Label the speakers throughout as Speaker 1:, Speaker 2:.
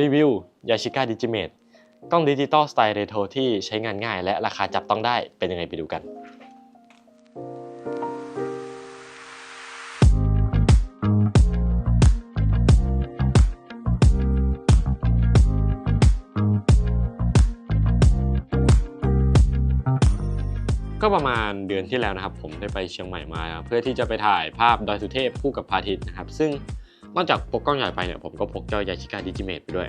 Speaker 1: รีวิวยาชิก้าดิจิเมตกล้องดิจิตอลสไตล์เรโทรที่ใช้งานง่าย และราคาจับต้องได้เป็นยังไงไปดูกัน ก็ประมาณเดือนที่แล้วนะครับ ผมได้ไปเชียงใหม่มา เพื่อที่จะไปถ่ายภาพดอยสุเทพคู่กับพระอาทิตย์นะครับ ซึ่ง นอกจากพกกล้องใหญ่ไปเนี่ยผมก็พกเจ้ายาชิกาดิจิเมตไปด้วย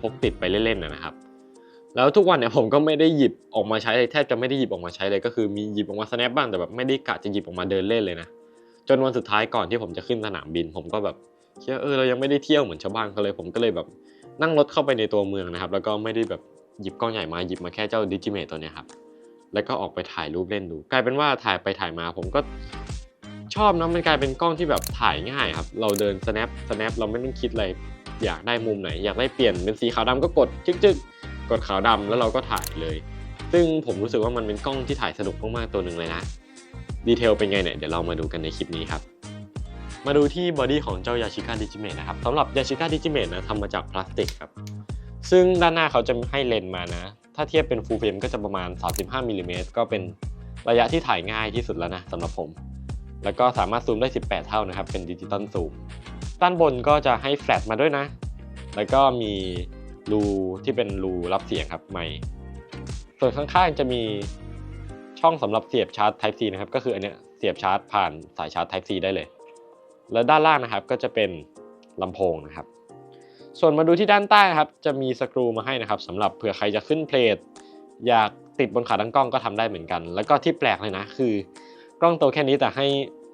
Speaker 1: พกติดไปเล่นๆนะครับ แล้วทุกวันเนี่ยผมก็ไม่ได้หยิบออกมาใช้เลยแทบจะไม่ได้หยิบออกมาใช้เลยก็คือมีหยิบออกมา snap บ้างแต่แบบไม่ได้กะจะหยิบออกมาเดินเล่นเลยนะจนวันสุดท้ายก่อนที่ผมจะขึ้นสนามบิน ผมก็แบบเชื่อเออเรายังไม่ได้เที่ยวเหมือนชาวบ้านเขาเลย ผมก็เลยแบบนั่งรถเข้าไปในตัวเมืองนะครับ แล้วก็ไม่ได้แบบหยิบกล้องใหญ่มาหยิบมาแค่เจ้าดิจิเมตตัวเนี้ยครับแล้วก็ออกไปถ่ายรูปเล่นดู กลายเป็นว่าถ่ายไปถ่ายมาผมก็ ชอบนะมันกลายเป็นกล้องที่แบบถ่ายง่ายครับ เราเดิน snap snap เราไม่ต้องคิดอะไรอยากได้มุมไหน อยากได้เปลี่ยนเป็นสีขาวดำก็กดจึ๊กจึ๊กกดขาวดำแล้วเราก็ถ่ายเลย ซึ่งผมรู้สึกว่ามันเป็นกล้องที่ถ่ายสนุกมากๆตัวหนึ่งเลยนะดีเทลเป็นไงเนี่ยเดี๋ยวเรามาดูกันในคลิปนี้ครับมาดูที่บอดี้ของเจ้ายาชิก้าดิจิเมตนะครับสำหรับยาชิก้าดิจิเมตนะทำมาจากพลาสติกครับซึ่งด้านหน้าเขาจะให้เลนส์มานะ ถ้าเทียบเป็นฟูลเฟรมก็จะประมาณ 35มิลลิเมตรก็เป็นระยะที่ถ่ายง่ายที่สุดแล้วนะสำหรับผม แล้วก็สามารถซูมได้ 18 เท่านะครับ เป็นดิจิตอลซูม ด้านบนก็จะให้แฟลชมาด้วยนะ แล้วก็มีรูที่เป็นรูรับเสียงครับไมค์ส่วนข้างๆจะมีช่องสำหรับเสียบชาร์จ Type C นะครับ ก็คืออันเนี้ยเสียบชาร์จผ่านสายชาร์จ Type C ได้เลย แล้วด้านล่างนะครับก็จะเป็นลำโพงนะครับ ส่วนมาดูที่ด้านใต้ครับ จะมีสกรูมาให้นะครับสำหรับเผื่อใครจะขึ้นเพลทอยากติดบนขาตั้งกล้องก็ทำได้เหมือนกัน แล้วก็ที่แปลกเลยนะคือ กล้องตัวแค่นี้แต่ให้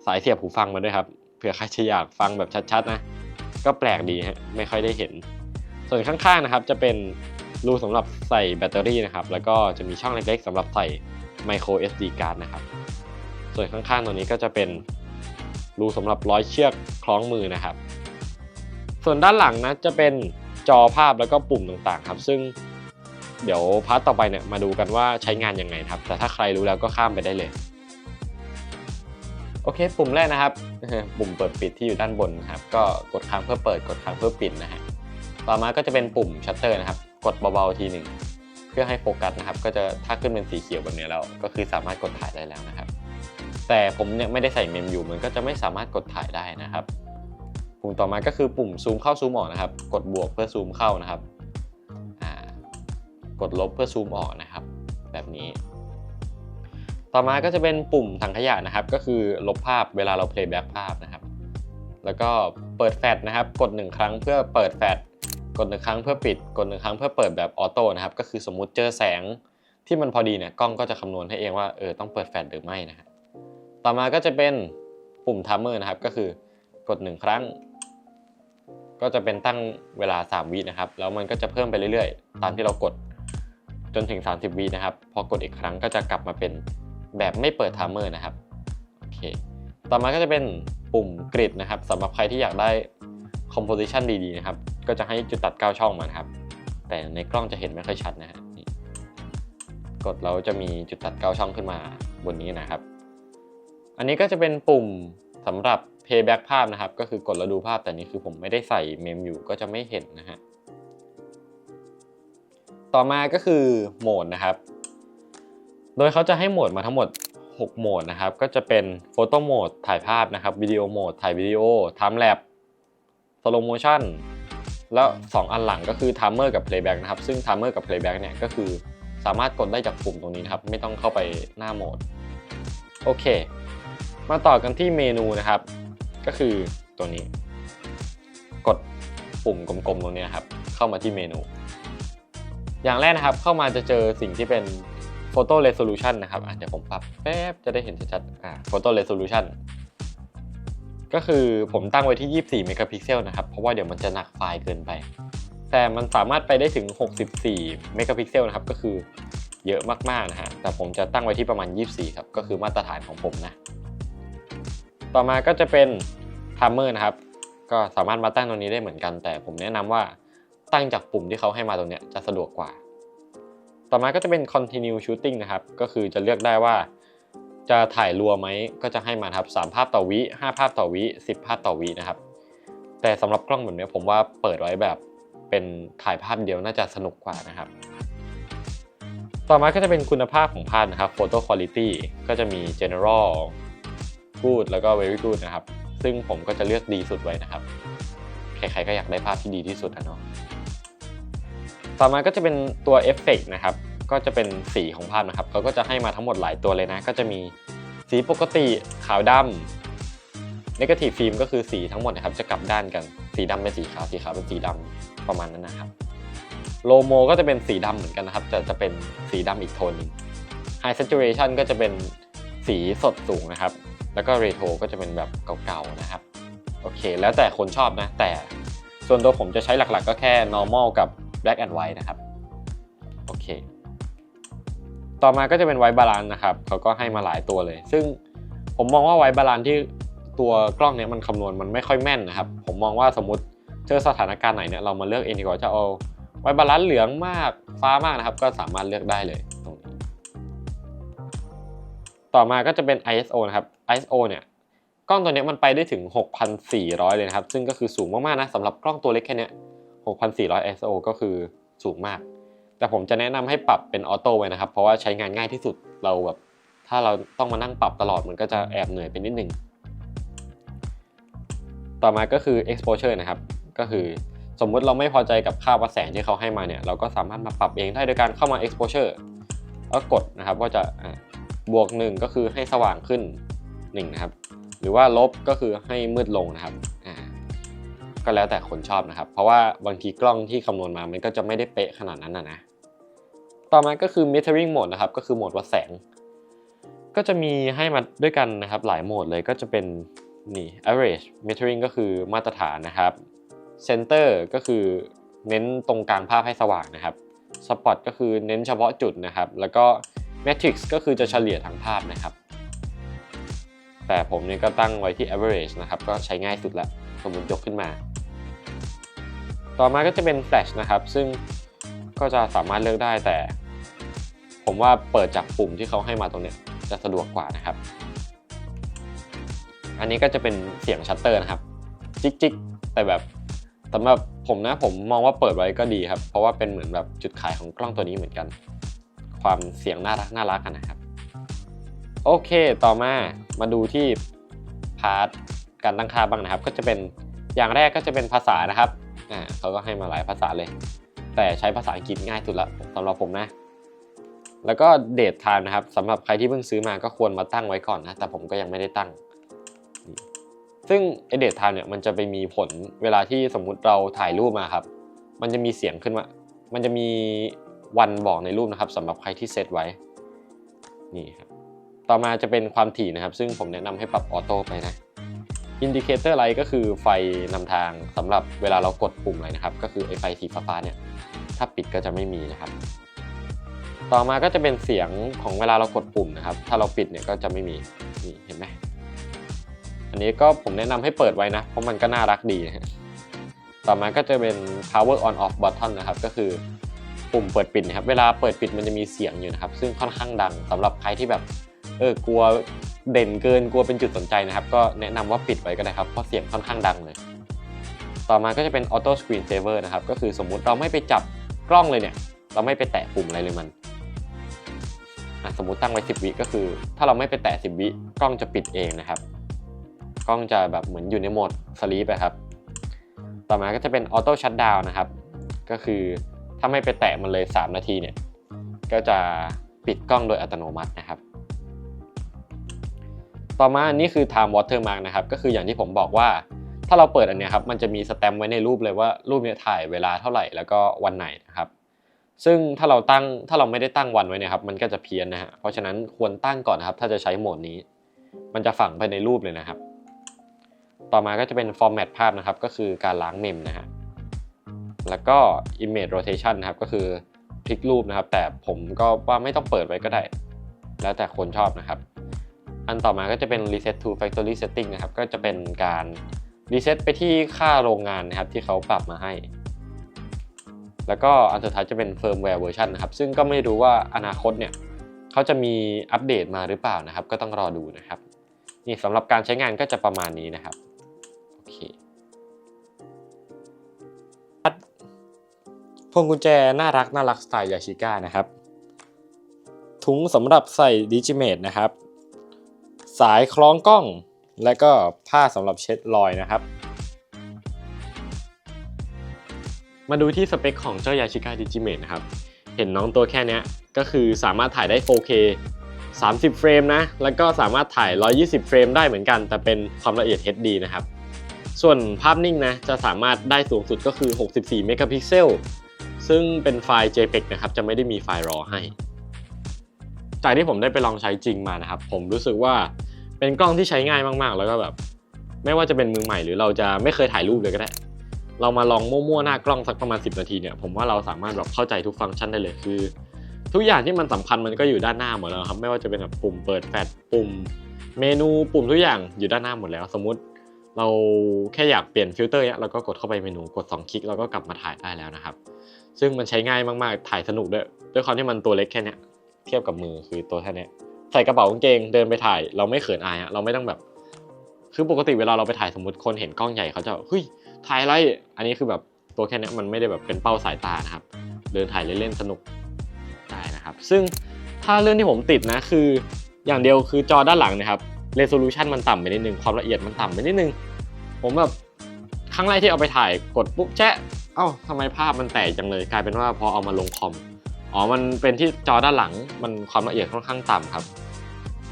Speaker 1: สายเสียบหูฟังมาด้วยครับเผื่อใครจะอยากฟังแบบชัดๆนะ ก็แปลกดีฮะไม่ค่อยได้เห็น ส่วนข้างๆนะครับจะเป็นรูสำหรับใส่แบตเตอรี่นะครับ แล้วก็จะมีช่องเล็กๆสำหรับใส่ micro SD card นะครับ ส่วนข้างๆตรงนี้ก็จะเป็นรูสำหรับร้อยเชือกคล้องมือนะครับ ส่วนด้านหลังนะจะเป็นจอภาพแล้วก็ปุ่มต่างๆครับ ซึ่งเดี๋ยวพาร์ทต่อไปเนี่ยมาดูกันว่าใช้งานยังไงครับ แต่ถ้าใครรู้แล้วก็ข้ามไปได้เลย โอเค ปุ่มแรกนะครับ ปุ่มเปิดปิดที่อยู่ด้านบนนะครับ ก็กดค้างเพื่อเปิดกดค้างเพื่อปิดนะฮะ ต่อมาก็จะเป็นปุ่มชัตเตอร์นะครับ กดเบาๆทีหนึ่งเพื่อให้โฟกัสนะครับ ก็จะถ้าขึ้นเป็นสีเขียวแบบนี้แล้ว ก็คือสามารถกดถ่ายได้แล้วนะครับ แต่ผมเนี่ยไม่ได้ใส่เมมอยู่มันก็จะไม่สามารถกดถ่ายได้นะครับ ปุ่มต่อมาก็คือปุ่มซูมเข้าซูมออกนะครับ กดบวกเพื่อซูมเข้านะครับ กดลบเพื่อซูมออกนะครับ แบบนี้ ต่อมาก็จะเป็นปุ่มถังขยะนะครับ ก็คือลบภาพเวลาเราเพลย์แบ็กภาพนะครับ แล้วก็เปิดแฟลชนะครับ กดหนึ่งครั้งเพื่อเปิดแฟลชกดหนึ่งครั้งเพื่อปิด กดหนึ่งครั้งเพื่อเปิดแบบออโต้นะครับ ก็คือสมมุติเจอแสงที่มันพอดีเนี่ยกล้องก็จะคำนวณให้เองว่าเออต้องเปิดแฟลชหรือไม่นะครับต่อมาก็จะเป็นปุ่มทัมเมอร์นะครับ ก็คือกดหนึ่งครั้ง ก็จะเป็นตั้งเวลา 3 วินะครับ แล้วมันก็จะเพิ่มไปเรื่อยๆ ตามที่เรากดจนถึง 30 วินะครับ พอกดอีกครั้งก็จะกลับมาเป็น แบบไม่เปิดไทม์เมอร์นะครับโอเคต่อมาก็จะเป็นปุ่มกริดนะครับสำหรับใครที่อยากได้ composition ดีๆนะครับ ก็จะให้จุดตัด 9 ช่องมานะครับ แต่ในกล้องจะเห็นไม่ค่อยชัดนะฮะกดแล้วจะมีจุดตัด 9 ช่องขึ้นมาบนนี้นะครับ อันนี้ก็จะเป็นปุ่มสำหรับ playback ภาพนะครับ ก็คือกดแล้วดูภาพแต่นี้คือผมไม่ได้ใส่เมมอยู่ก็จะไม่เห็นนะฮะต่อมาก็คือโหมดนะครับ โดยเขาจะให้โหมดมาทั้งหมด 6 โหมดนะครับ ก็จะเป็นโฟโต้โหมดถ่ายภาพนะครับวิดีโอโหมดถ่ายวิดีโอ time lapse slow motion แล้ว 2 อันหลังก็คือ timer กับ playback นะครับ ซึ่ง timer กับ playback เนี่ยก็คือสามารถกดได้จากปุ่มตรงนี้นะครับ ไม่ต้องเข้าไปหน้าโหมด โอเค มาต่อกันที่เมนูนะครับ ก็คือตัวนี้ กดปุ่มกลมๆตรงนี้ครับ เข้ามาที่เมนู อย่างแรกนะครับเข้ามาจะเจอสิ่งที่เป็น Photo Resolution นะครับเดี๋ยวผมปรับแป๊บจะได้เห็นชัดๆอ่า Photo Resolution ก็คือผมตั้งไว้ที่ 24 เมกะพิกเซลนะครับ เพราะว่าเดี๋ยวมันจะหนักไฟล์เกินไป แต่มันสามารถไปได้ถึง 64 เมกะพิกเซลนะครับ ก็คือเยอะมากๆนะฮะ แต่ผมจะตั้งไว้ที่ประมาณ 24 ครับ ก็คือมาตรฐานของผมนะ ต่อมาก็จะเป็น Timer นะครับ ก็สามารถมาตั้งตรงนี้ได้เหมือนกัน แต่ผมแนะนำว่าตั้งจากปุ่มที่เขาให้มาตรงนี้จะสะดวกกว่า ต่อมาก็จะเป็น continue shooting นะครับ ก็คือจะเลือกได้ว่า จะถ่ายรัวไหม ก็จะให้มาครับ 3 ภาพต่อวิ 5 ภาพต่อวิ 10 ภาพต่อวินะครับ แต่สำหรับกล้องแบบนี้ผมว่าเปิดไว้แบบเป็นถ่ายภาพเดียวน่าจะสนุกกว่านะครับ ต่อมาก็จะเป็นคุณภาพของภาพนะครับ Photo Quality ก็จะมี General Good แล้วก็ Very Good นะครับ ซึ่งผมก็จะเลือกดีสุดไว้นะครับ ใครๆก็อยากได้ภาพที่ดีที่สุดนะเนาะ ต่อมาก็จะเป็นตัวเอฟเฟกนะครับ ก็จะเป็นสีของภาพนะครับเขาก็จะให้มาทั้งหมดหลายตัวเลยนะ ก็จะมีสีปกติขาวดำ n นกาทีฟฟิล์มก็คือสีทั้งหมดนะครับ จะกลับด้านกันสีดำเป็นสีขาวสีขาวเป็นสีดำประมาณนั้นนะครับโลโมก็จะเป็นสีดำเหมือนกันนะครับแต่จะเป็นสีดำอีกโทนนึง High Saturation ก็จะเป็นสีสดสูงนะครับ แล้วก็ Retro ก็จะเป็นแบบเก่าๆนะครับ โอเค แล้วแต่คนชอบนะ แต่ส่วนตัวผมจะใช้หลักๆ ก็แค่ normal กับ black and white นะครับ โอเค ต่อมาก็จะเป็น white balance นะครับ เขาก็ให้มาหลายตัวเลย ซึ่งผมมองว่า white balance ที่ตัวกล้องเนี้ยมันคำนวณมันไม่ค่อยแม่นนะครับ ผมมองว่าสมมติเจอสถานการณ์ไหนเนี่ยเรามาเลือกเองดีกว่าจะเอา white balance เหลืองมากฟ้ามากนะครับ ก็สามารถเลือกได้เลยตรงนี้ต่อมาก็จะเป็น ISO นะครับ ISO เนี่ยกล้องตัวเนี้ยมันไปได้ถึง 6,400 เลยนะครับ ซึ่งก็คือสูงมากๆนะสำหรับกล้องตัวเล็กแค่เนี้ย 6,400 ISO ก็คือสูงมาก แต่ผมจะแนะนำให้ปรับเป็นออโต้ไว้นะครับ เพราะว่าใช้งานง่ายที่สุดเราแบบ ถ้าเราต้องมานั่งปรับตลอดมันก็จะแอบเหนื่อยไปนิดนึง ต่อมาก็คือ exposure นะครับ ก็คือสมมุติเราไม่พอใจกับค่าวัดแสงที่เขาให้มาเนี่ย เราก็สามารถมาปรับเองได้โดยการเข้ามา exposure แล้วกดนะครับว่าจะบวกหนึ่งก็คือให้สว่างขึ้นหนึ่งนะครับ หรือว่าลบก็คือให้มืดลงนะครับ ก็แล้วแต่คนชอบนะครับ เพราะว่าบางทีกล้องที่คำนวณมามันก็จะไม่ได้เป๊ะขนาดนั้นนะนะ ต่อมาก็คือ metering mode นะครับ ก็คือโหมดวัดแสง ก็จะมีให้มาด้วยกันนะครับหลายโหมดเลยก็จะเป็นนี่ average metering ก็คือมาตรฐานนะครับ center ก็คือเน้นตรงกลางภาพให้สว่างนะครับ spot ก็คือเน้นเฉพาะจุดนะครับ แล้วก็ matrix ก็คือจะเฉลี่ยทั้งภาพนะครับ แต่ผมเนี่ยก็ตั้งไว้ที่ average นะครับ ก็ใช้ง่ายสุดละ สมมติยกขึ้นมา ต่อมาก็จะเป็น flash นะครับ ซึ่งก็จะสามารถเลือกได้แต่ ผมว่าเปิดจากปุ่มที่เขาให้มาตรงเนี้ยจะสะดวกกว่านะครับ อันนี้ก็จะเป็นเสียงชัตเตอร์นะครับ จิกจิกแต่แบบสำหรับผมนะผมมองว่าเปิดไว้ก็ดีครับ เพราะว่าเป็นเหมือนแบบจุดขายของกล้องตัวนี้เหมือนกัน ความเสียงน่ารักน่ารักกันนะครับ โอเคต่อมามาดูที่พาร์ทการตั้งค่าบ้างนะครับ ก็จะเป็นอย่างแรกก็จะเป็นภาษานะครับ อ่าเขาก็ให้มาหลายภาษาเลย แต่ใช้ภาษาอังกฤษง่ายสุดละสำหรับผมนะ แล้วก็เดทไทม์นะครับสำหรับใครที่เพิ่งซื้อมาก็ควรมาตั้งไว้ก่อนนะ แต่ผมก็ยังไม่ได้ตั้ง ซึ่งไอเดทไทม์เนี่ยมันจะไปมีผลเวลาที่สมมุติเราถ่ายรูปมาครับ มันจะมีเสียงขึ้นมา มันจะมีวันบอกในรูปนะครับสำหรับใครที่เซตไว้ นี่ครับ ต่อมาจะเป็นความถี่นะครับ ซึ่งผมแนะนำให้ปรับออโต้ไปนะ อินดิเคเตอร์ไลท์ก็คือไฟนำทางสำหรับเวลาเรากดปุ่มอะไรนะครับ ก็คือไอไฟสีฟ้าเนี่ยถ้าปิดก็จะไม่มีนะครับ ต่อมาก็จะเป็นเสียงของเวลาเรากดปุ่มนะครับ ถ้าเราปิดเนี่ยก็จะไม่มีนี่เห็นไหมอันนี้ก็ผมแนะนำให้เปิดไว้นะ เพราะมันก็น่ารักดีนะต่อมาก็จะเป็น power on off button นะครับ ก็คือปุ่มเปิดปิดนะครับ เวลาเปิดปิดมันจะมีเสียงอยู่นะครับ ซึ่งค่อนข้างดังสำหรับใครที่แบบเออกลัว เด่นเกินกลัวเป็นจุดสนใจนะครับ ก็แนะนำว่าปิดไว้ก็ได้ครับ เพราะเสียงค่อนข้างดังเลย ต่อมาก็จะเป็น auto screen saver นะครับ ก็คือสมมุติเราไม่ไปจับกล้องเลยเนี่ย เราไม่ไปแตะปุ่มอะไรเลยมันสมมุติตั้งไว้ 10 วิก็คือ ถ้าเราไม่ไปแตะ 10 วิกล้องจะปิดเองนะครับ กล้องจะแบบเหมือนอยู่ในโหมดสลีปครับ ต่อมาก็จะเป็นออโต้ชั t ดาวน์นะครับ ก็คือถ้าไม่ไปแตะมันเลย 3 นาทีเนี่ย ก็จะปิดกล้องโดยอัตโนมัตินะครับ ต่อมาอันนี้คือ time watermark นะครับ ก็คืออย่างที่ผมบอกว่า ถ้าเราเปิดอันเนี้ยครับ มันจะมีสแตมป์ไว้ในรูปเลยว่ารูปเนี้ยถ่ายเวลาเท่าไหร่แล้วก็วันไหนนะครับ ซึ่งถ้าเราตั้งถ้าเราไม่ได้ตั้งวันไว้เนี่ยครับมันก็จะเพี้ยนนะฮะ เพราะฉะนั้นควรตั้งก่อนนะครับ ถ้าจะใช้โหมดนี้ มันจะฝังไปในรูปเลยนะครับ ต่อมาก็จะเป็น format ภาพนะครับ ก็คือการล้างเมมนะฮะ แล้วก็ image rotation นะครับ ก็คือพลิกรูปนะครับ แต่ผมก็ว่าไม่ต้องเปิดไว้ก็ได้ แล้วแต่คนชอบนะครับ อันต่อมาก็จะเป็น reset to factory setting นะครับ ก็จะเป็นการ reset ไปที่ค่าโรงงานนะครับที่เขาปรับมาให้ แล้วก็อันสุดท้ายจะเป็น firmware version นะครับ ซึ่งก็ไม่รู้ว่าอนาคตเนี่ยเขาจะมีอัปเดตมาหรือเปล่านะครับ ก็ต้องรอดูนะครับ นี่สำหรับการใช้งานก็จะประมาณนี้นะครับ โอเคพวงกุญแจน่ารักน่ารักสไตล์ยาชิก้านะครับ ถุงสำหรับใส่ดิจิเมตนะครับ สายคล้องกล้อง และก็ผ้าสำหรับเช็ดรอยนะครับ มาดูที่สเปคของเจ้ายาชิก้าดิจิเมตนะครับ เห็นน้องตัวแค่เนี้ยก็คือสามารถถ่ายได้ 4K 30 เฟรมนะ แล้วก็สามารถถ่าย 120 เฟรมได้เหมือนกัน แต่เป็นความละเอียด HD นะครับ ส่วนภาพนิ่งนะ จะสามารถได้สูงสุดก็คือ 64 เมกะพิกเซล ซึ่งเป็นไฟล์ JPEG นะครับ จะไม่ได้มีไฟล์ RAW ให้ จากที่ผมได้ไปลองใช้จริงมานะครับ ผมรู้สึกว่าเป็นกล้องที่ใช้ง่ายมากๆ แล้วก็แบบ ไม่ว่าจะเป็นมือใหม่หรือเราจะไม่เคยถ่ายรูปเลยก็ได้ เรามาลองมั่วๆหน้ากล้องสักประมาณ 10 นาทีเนี่ยผมว่าเราสามารถแบบเข้าใจทุกฟังก์ชันได้เลยคือ ทุกอย่างที่มันสำคัญมันก็อยู่ด้านหน้าหมดแล้วครับไม่ว่าจะเป็นแบบปุ่มเปิดแฟลชปุ่ม เมนูปุ่มทุกอย่างอยู่ด้านหน้าหมดแล้ว สมมติเราแค่อยากเปลี่ยนฟิลเตอร์เนี้ยเราก็กดเข้าไปเมนูกด 2 คลิกเราก็กลับมาถ่ายได้แล้วนะครับ ซึ่งมันใช้ง่ายมากๆ ถ่ายสนุกด้วยด้วยความที่มันตัวเล็กแค่นี้ เทียบกับมือคือตัวแค่นี้ใส่กระเป๋ากางเกงเดินไปถ่าย เราไม่เขินอายอะเราไม่ต้องแบบ คือปกติเวลาเราไปถ่ายสมมติคนเห็นกล้องใหญ่เขาจะเฮ้ยถ่ายอะไรอันนี้คือแบบตัวแค่นี้มันไม่ได้แบบเป็นเป้าสายตานะครับ เดินถ่ายเล่นๆสนุกได้นะครับ ซึ่งถ้าเรื่องที่ผมติดนะคืออย่างเดียวคือจอด้านหลังนะครับเรโซลูชันมันต่ำไปนิดนึงความละเอียดมันต่ำไปนิดนึงผมแบบครั้งแรกที่เอาไปถ่ายกดปุ๊บแชะเอ้าทำไมภาพมันแตกจังเลย กลายเป็นว่าพอเอามาลงคอม อ๋อ มันเป็นที่จอด้านหลัง มันความละเอียดค่อนข้างต่ำครับ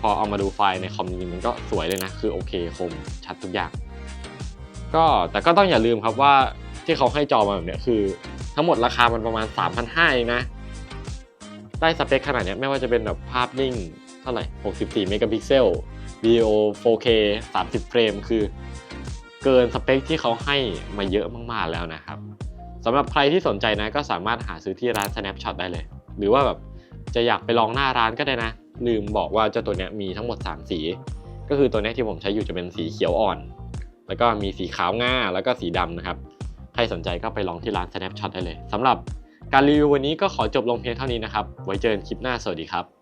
Speaker 1: พอเอามาดูไฟล์ในคอมจริงๆมันก็สวยเลยนะ คือโอเคคมชัดทุกอย่าง ก็แต่ก็ต้องอย่าลืมครับว่าที่เขาให้จอมาแบบเนี้ยคือ ทั้งหมดราคามันประมาณ 3,500เองนะ ได้สเปคขนาดเนี้ยไม่ว่าจะเป็นแบบภาพนิ่งเท่าไหร่ 64 เมกะพิกเซลวิดีโอ 4K 30 เฟรม คือเกินสเปคที่เขาให้มาเยอะมากๆแล้วนะครับ สำหรับใครที่สนใจนะก็สามารถหาซื้อที่ร้าน Snapshot ได้เลย หรือว่าแบบจะอยากไปลองหน้าร้านก็ได้นะ ลืมบอกว่าเจ้าตัวนี้มีทั้งหมด 3 สี ก็คือตัวนี้ที่ผมใช้อยู่จะเป็นสีเขียวอ่อน แล้วก็มีสีขาวง่าแล้วก็สีดำนะครับ ใครสนใจก็ไปลองที่ร้าน Snapshot ได้เลยสำหรับการรีวิววันนี้ก็ขอจบลงเพียงเท่านี้นะครับ ไว้เจอกันคลิปหน้า สวัสดีครับ